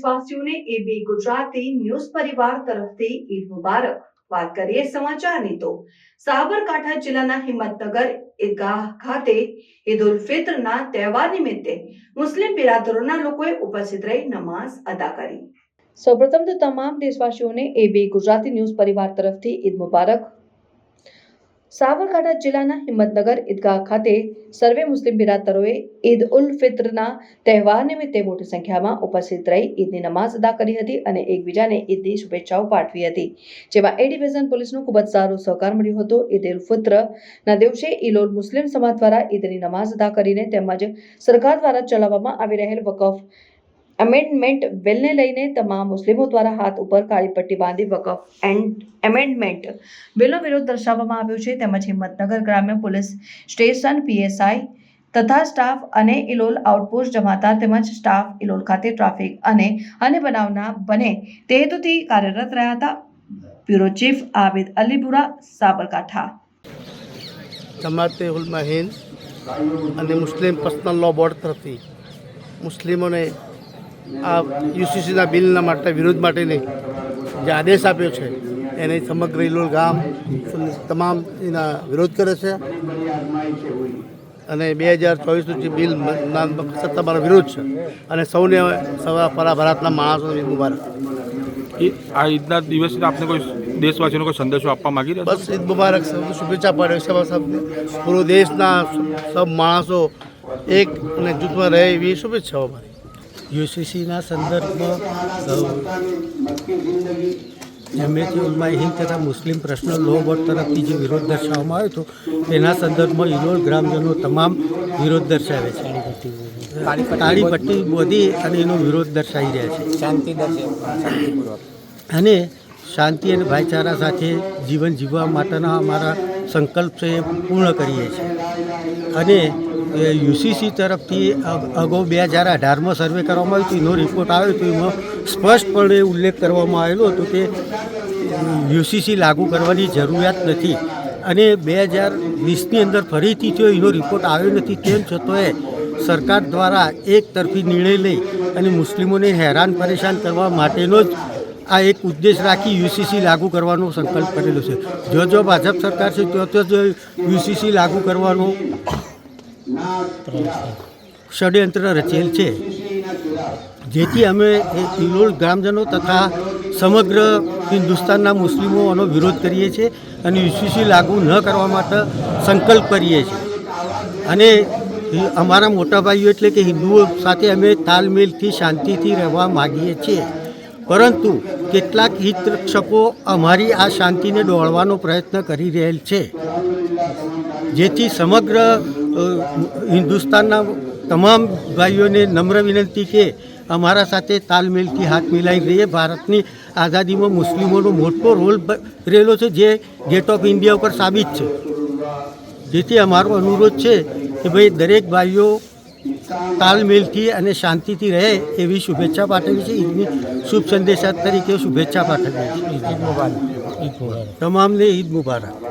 દેશવાસીઓને એબી ગુજરાતી ન્યૂઝ પરિવાર તરફથી ઈદ મુબારક. વાત કરીએ સમાચારની તો, સાબરકાંઠા જિલ્લાના હિંમતનગર ઈદગાહ ખાતે ઈદ ઉલ ફિત્રના તહેવાર નિમિત્તે મુસ્લિમ બિરાદરોના લોકોએ ઉપસ્થિત રહી નમાઝ અદા કરી. સૌપ્રથમ તો તમામ દેશવાસીઓને એબી ગુજરાતી ન્યૂઝ પરિવાર તરફથી ઈદ મુબારક. સાબરકાંઠા જિલ્લાના હિંમતનગર ઈદગાહ ખાતે સર્વે મુસ્લિમ બિરાદરોએ ઈદ ઉલ ફિત્રના તહેવાર નિમિત્તે મોટી સંખ્યામાં ઉપસ્થિત રહી ઈદની નમાઝ અદા કરી હતી અને એકબીજાને ઈદની શુભેચ્છાઓ પાઠવી હતી. જેમાં એ ડિવિઝન પોલીસનો ખૂબ જ સારો સહકાર મળ્યો હતો. ઈદ ઉલ ફિત્રના દિવસે ઇલોલ મુસ્લિમ સમાજ દ્વારા ઈદની નમાઝ અદા કરીને તેમજ સરકાર દ્વારા ચલાવવામાં આવી રહેલ વકફ અમેન્ડમેન્ટ બિલને લઈને તમામ મુસ્લિમો દ્વારા હાથ ઉપર કાળી પટ્ટી બાંધી વકફ એન્ડ એમેન્ડમેન્ટ બિલનો વિરોધ દર્શાવવામાં આવ્યો છે. તેમજ હિંમતનગર ગ્રામ્ય પોલીસ સ્ટેશન પીએસઆઈ તથા સ્ટાફ અને ઇલોલ આઉટપોસ્ટ જમાદાર તેમજ સ્ટાફ ઇલોલ ખાતે ટ્રાફિક અને અન્ય બનાવના બને તે હેતુથી કાર્યરત રહ્યા હતા. Bureau chief Abid Alipura, Sabarkantha. Jamate Ulama Hind અને મુસ્લિમ પર્સનલ લો બોર્ડ તરફથી મુસ્લિમોને આ યુસીસીના બિલના માટે વિરોધ માટેની જે આદેશ આપ્યો છે એને સમગ્ર ઇલોલ ગામ તમામ એના વિરોધ કરે છે. અને બે હજાર ચોવીસનું જે બિલ સત્તામાં તમારો વિરોધ છે. અને સૌને સવા ફરા ભારતના માણસો મુબારક. આ ઈદના દિવસે આપને કોઈ દેશવાસીનો કોઈ સંદેશો આપવા માંગી રહ્યા બસ ઈદ મુબારક શુભેચ્છા પાડ્યો છે પૂરો દેશના સબ માણસો એક અને જૂથમાં રહે એવી શુભેચ્છાઓ મારી યુસીસીના સંદર્ભમાં જમિયતી ઉલમા હિન્દ તથા મુસ્લિમ પ્રશ્ન લો બોર્ડ તરફથી જે વિરોધ દર્શાવવામાં આવ્યો હતો તેના સંદર્ભમાં ઇલોલ ગ્રામજનો તમામ વિરોધ દર્શાવે છે. કાળી પટ્ટી બોધી અને એનો વિરોધ દર્શાવી રહ્યા છે. શાંતિ અને શાંતિ અને ભાઈચારા સાથે જીવન જીવવા માટેના અમારા સંકલ્પ છે એ પૂર્ણ કરીએ છીએ. અને યુસીસી તરફથી અગાઉ બે હજાર અઢારમાં સર્વે કરવામાં આવ્યું હતું, એનો રિપોર્ટ આવ્યો હતો, એમાં સ્પષ્ટપણે ઉલ્લેખ કરવામાં આવેલો હતો કે યુસીસી લાગુ કરવાની જરૂરિયાત નથી. અને બે હજાર વીસની અંદર ફરીથી જો એનો રિપોર્ટ આવ્યો નથી. તેમ છતાંય સરકાર દ્વારા એક તરફી નિર્ણય લઈ અને મુસ્લિમોને હેરાન પરેશાન કરવા માટેનો જ આ એક ઉદ્દેશ રાખી યુસીસી લાગુ કરવાનો સંકલ્પ કરેલો છે. જો જો ભાજપ સરકાર છે, તો તો જ યુસીસી લાગુ કરવાનો ષડયંત્ર રચેલ છે. જેથી અમે એ ઇલોલ ગ્રામજનો તથા સમગ્ર હિન્દુસ્તાનના મુસ્લિમોનો વિરોધ કરીએ છીએ અને યુસીસી લાગુ ન કરવા માટે સંકલ્પ કરીએ છીએ. અને અમારા મોટા ભાઈઓ એટલે કે હિન્દુઓ સાથે અમે તાલમેલથી, શાંતિથી રહેવા માગીએ છીએ. પરંતુ કેટલાક હિતરક્ષકો અમારી આ શાંતિને ડોળવાનો પ્રયત્ન કરી રહેલ છે. જેથી સમગ્ર હિન્દુસ્તાનના તમામ ભાઈઓને નમ્ર વિનંતી કે અમારા સાથે તાલમેલથી હાથ મિલાવી રહીએ. ભારતની આઝાદીમાં મુસ્લિમોનો મોટો રોલ રહેલો છે જે ગેટ ઓફ ઇન્ડિયા ઉપર સાબિત છે. જેથી અમારો અનુરોધ છે કે ભાઈ દરેક ભાઈઓ તાલમેલથી અને શાંતિથી રહે એવી શુભેચ્છા પાઠવી છે ઈદની શુભ સંદેશા તરીકે શુભેચ્છા પાઠવી છે તમામને ઈદ મુબારક.